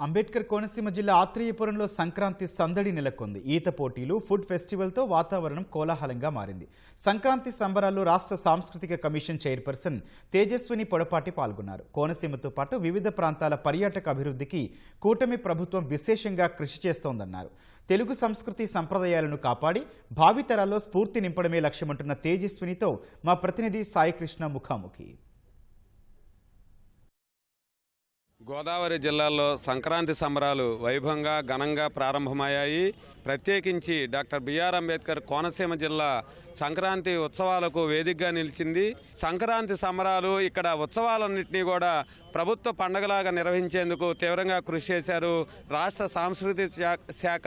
అంబేద్కర్ కోనసీమ జిల్లా ఆత్రేయపురంలో సంక్రాంతి సందడి నెలకొంది. ఈత పోటీలు ఫుడ్ ఫెస్టివల్తో వాతావరణం కోలాహలంగా మారింది. సంక్రాంతి సంబరాల్లో రాష్ట్ర సాంస్కృతిక కమిషన్ చైర్పర్సన్ తేజస్విని పొడపాటి పాల్గొన్నారు. కోనసీమతో పాటు వివిధ ప్రాంతాల పర్యాటక అభివృద్ధికి కూటమి ప్రభుత్వం విశేషంగా కృషి చేస్తోందన్నారు. తెలుగు సంస్కృతి సంప్రదాయాలను కాపాడి భావితరాల్లో స్ఫూర్తి నింపడమే లక్ష్యమంటున్న తేజస్వినితో మా ప్రతినిధి సాయికృష్ణ ముఖాముఖి. గోదావరి జిల్లాలో సంక్రాంతి సంబరాలు వైభవంగా ఘనంగా ప్రారంభమయ్యాయి. ప్రత్యేకించి డాక్టర్ బిఆర్ అంబేద్కర్ కోనసీమ జిల్లా సంక్రాంతి ఉత్సవాలకు వేదికగా నిలిచింది. సంక్రాంతి సంబరాలు ఇక్కడ ఉత్సవాలన్నింటినీ కూడా ప్రభుత్వ పండగలాగా నిర్వహించేందుకు తీవ్రంగా కృషి చేశారు రాష్ట్ర సాంస్కృతిక శాఖ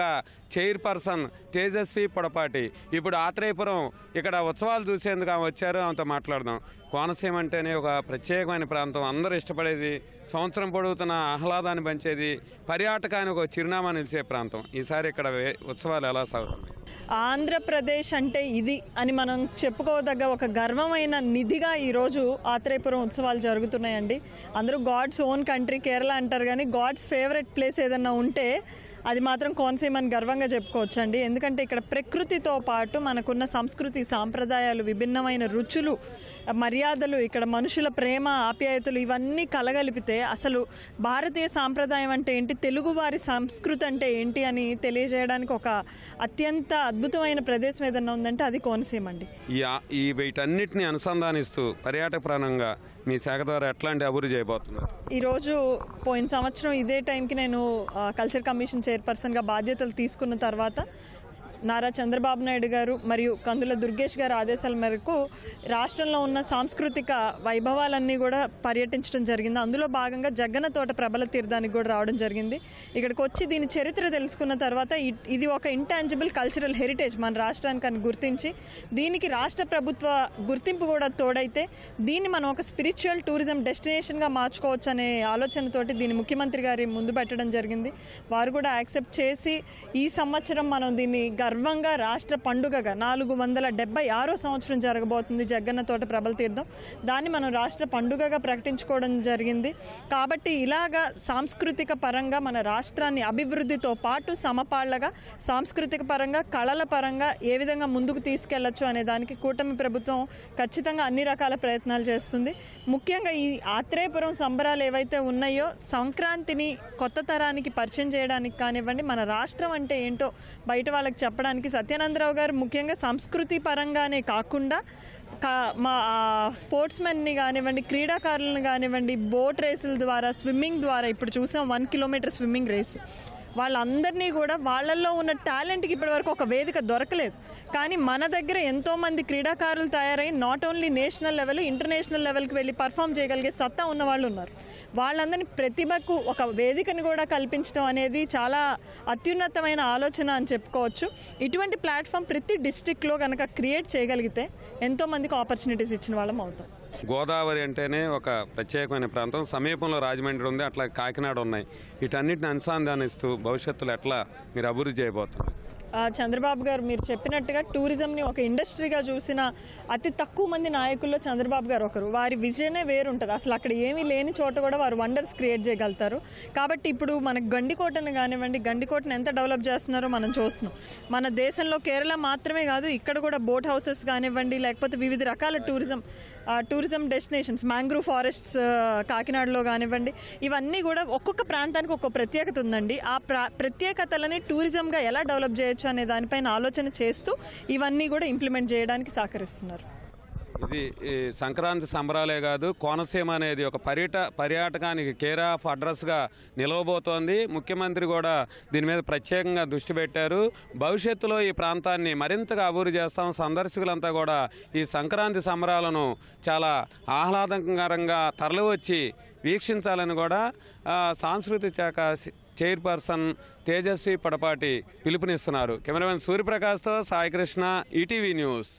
చైర్పర్సన్ తేజస్వి పొడపాటి. ఇప్పుడు ఆత్రేయపురం ఇక్కడ ఉత్సవాలు చూసేందుకు ఆమె వచ్చారు. ఆమెతో మాట్లాడదాం. కోనసీమ అంటేనే ఒక ప్రత్యేకమైన ప్రాంతం. అందరూ ఇష్టపడేది సంవత్సరం పొడుగుతున్న ఆహ్లాదాన్ని పంచేది పర్యాటకానికి ఒక చిరునామా నిలిచే ప్రాంతం. ఈసారి ఇక్కడ వే- ఉత్సవాలు ఎలా సాగుతున్నాయి? ఆంధ్రప్రదేశ్ అంటే ఇది అని మనం చెప్పుకోదగ్గ ఒక గర్వమైన నిధిగా ఈరోజు ఆత్రేయపురం ఉత్సవాలు జరుగుతున్నాయండి. అందరూ గాడ్స్ ఓన్ కంట్రీ కేరళ అంటారు కానీ గాడ్స్ ఫేవరెట్ ప్లేస్ ఏదన్నా ఉంటే అది మాత్రం కోనసీమ అని గర్వంగా చెప్పుకోవచ్చు అండి ఎందుకంటే ఇక్కడ ప్రకృతితో పాటు మనకున్న సంస్కృతి సాంప్రదాయాలు విభిన్నమైన రుచులు మర్యాదలు ఇక్కడ మనుషుల ప్రేమ ఆప్యాయతలు ఇవన్నీ కలగలిపితే అసలు భారతీయ సాంప్రదాయం అంటే ఏంటి తెలుగువారి సంస్కృతి అంటే ఏంటి అని తెలియజేయడానికి ఒక అత్యంత అద్భుతమైన ప్రదేశం ఏదన్నా ఉందంటే అది కోనసీమ అండి. ఈ వీటన్నిటిని అనుసంధానిస్తూ పర్యాటక ప్రాణంగా మీ శాఖ ద్వారా ఎట్లాంటి అభివృద్ధి చేయబోతున్నారు? ఈరోజు పోయిన సంవత్సరం ఇదే టైంకి నేను కల్చర్ కమిషన్ చైర్పర్సన్గా బాధ్యతలు తీసుకున్న తర్వాత నారా చంద్రబాబు నాయుడు గారు మరియు కందుల దుర్గేష్ గారి ఆదేశాల మేరకు రాష్ట్రంలో ఉన్న సాంస్కృతిక వైభవాలన్నీ కూడా పర్యటించడం జరిగింది. అందులో భాగంగా జగన్న తోట ప్రబల తీర్థానికి కూడా రావడం జరిగింది. ఇక్కడికి వచ్చి దీని చరిత్ర తెలుసుకున్న తర్వాత ఇది ఒక ఇంటాంజిబుల్ కల్చరల్ హెరిటేజ్ మన రాష్ట్రానికి అని గుర్తించి దీనికి రాష్ట్ర ప్రభుత్వ గుర్తింపు కూడా తోడైతే దీన్ని మనం ఒక స్పిరిచువల్ టూరిజం డెస్టినేషన్గా మార్చుకోవచ్చు అనే ఆలోచనతోటి దీన్ని ముఖ్యమంత్రి గారి ముందు పెట్టడం జరిగింది. వారు కూడా యాక్సెప్ట్ చేసి ఈ సంవత్సరం మనం దీన్ని గర్వంగా రాష్ట్ర పండుగగా నాలుగు వందల డెబ్బై ఆరో సంవత్సరం జరగబోతుంది జగ్గన్న తోట ప్రబల తీర్థం. దాన్ని మనం రాష్ట్ర పండుగగా ప్రకటించుకోవడం జరిగింది. కాబట్టి ఇలాగా సాంస్కృతిక పరంగా మన రాష్ట్రాన్ని అభివృద్ధితో పాటు సమపాళ్ళగా సాంస్కృతిక పరంగా కళల పరంగా ఏ విధంగా ముందుకు తీసుకెళ్ళొచ్చు అనే దానికి కూటమి ప్రభుత్వం ఖచ్చితంగా అన్ని రకాల ప్రయత్నాలు చేస్తుంది. ముఖ్యంగా ఈ ఆత్రేయపురం సంబరాలు ఏవైతే ఉన్నాయో సంక్రాంతిని కొత్త తరానికి పరిచయం చేయడానికి కానివ్వండి మన రాష్ట్రం అంటే ఏంటో బయట వాళ్ళకి చెప్పడానికి సత్యానందరావు గారు ముఖ్యంగా సంస్కృతి పరంగానే కాకుండా మా స్పోర్ట్స్ మెన్ని కానివ్వండి క్రీడాకారులను కానివ్వండి బోట్ రేసుల ద్వారా స్విమ్మింగ్ ద్వారా ఇప్పుడు చూసాం వన్ కిలోమీటర్ స్విమ్మింగ్ రేస్. వాళ్ళందరినీ కూడా వాళ్ళల్లో ఉన్న టాలెంట్కి ఇప్పటివరకు ఒక వేదిక దొరకలేదు. కానీ మన దగ్గర ఎంతోమంది క్రీడాకారులు తయారై not only national level international లెవెల్కి వెళ్ళి పర్ఫామ్ చేయగలిగే సత్తా ఉన్న వాళ్ళు ఉన్నారు. వాళ్ళందరినీ ప్రతిభకు ఒక వేదికను కూడా కల్పించడం అనేది చాలా అత్యున్నతమైన ఆలోచన అని చెప్పుకోవచ్చు. ఇటువంటి ప్లాట్ఫామ్ ప్రతి డిస్టిక్లో కనుక క్రియేట్ చేయగలిగితే ఎంతోమందికి ఆపర్చునిటీస్ ఇచ్చిన వాళ్ళం అవుతాం. గోదావరి అంటేనే ఒక ప్రత్యేకమైన ప్రాంతం. సమీపంలో రాజమండ్రి ఉంది అట్లా కాకినాడ ఉన్నాయి. వీటన్నిటిని అనుసంధానిస్తూ భవిష్యత్తులో ఎట్లా మీరు అభివృద్ధి చేయబోతున్నారు? చంద్రబాబు గారు మీరు చెప్పినట్టుగా టూరిజంని ఒక ఇండస్ట్రీగా చూసిన అతి తక్కువ మంది నాయకుల్లో చంద్రబాబు గారు ఒకరు. వారి విజయనే వేరుంటుంది. అసలు అక్కడ ఏమీ లేని చోట కూడా వారు వండర్స్ క్రియేట్ చేయగలుగుతారు. కాబట్టి ఇప్పుడు మనకు గండికోటను కానివ్వండి గండికోటను ఎంత డెవలప్ చేస్తున్నారో మనం చూస్తున్నాం. మన దేశంలో కేరళ మాత్రమే కాదు ఇక్కడ కూడా బోట్ హౌసెస్ కానివ్వండి లేకపోతే వివిధ రకాల tourism tourism destinations mangrove forests కాకినాడలో కానివ్వండి ఇవన్నీ కూడా ఒక్కొక్క ప్రాంతానికి ఒక్కొక్క ప్రత్యేకత ఉందండి. ఆ ప్రా ప్రత్యేకతలని టూరిజంగా ఎలా డెవలప్ చేయొచ్చు? అనే దానిపైన ఆలోచన చేస్తూ ఇవన్నీ కూడా ఇంప్లిమెంట్ చేయడానికి సహకరిస్తున్నారు. ఇది ఈ సంక్రాంతి సంబరాలే కాదు కోనసీమ అనేది ఒక పర్యట పర్యాటకానికి కేర్ ఆఫ్ అడ్రస్గా నిలవబోతోంది. ముఖ్యమంత్రి కూడా దీని మీద ప్రత్యేకంగా దృష్టి పెట్టారు. భవిష్యత్తులో ఈ ప్రాంతాన్ని మరింతగా అభివృద్ధి చేస్తాం. సందర్శకులంతా కూడా ఈ సంక్రాంతి సంబరాలను చాలా ఆహ్లాదకరంగా తరలివచ్చి వీక్షించాలని కూడా సాంస్కృతిక శాఖ చైర్పర్సన్ తేజస్వి పడపాటి పిలుపునిస్తున్నారు. కెమెరామెన్ సూర్యప్రకాష్తో సాయికృష్ణ ఈటీవీ న్యూస్.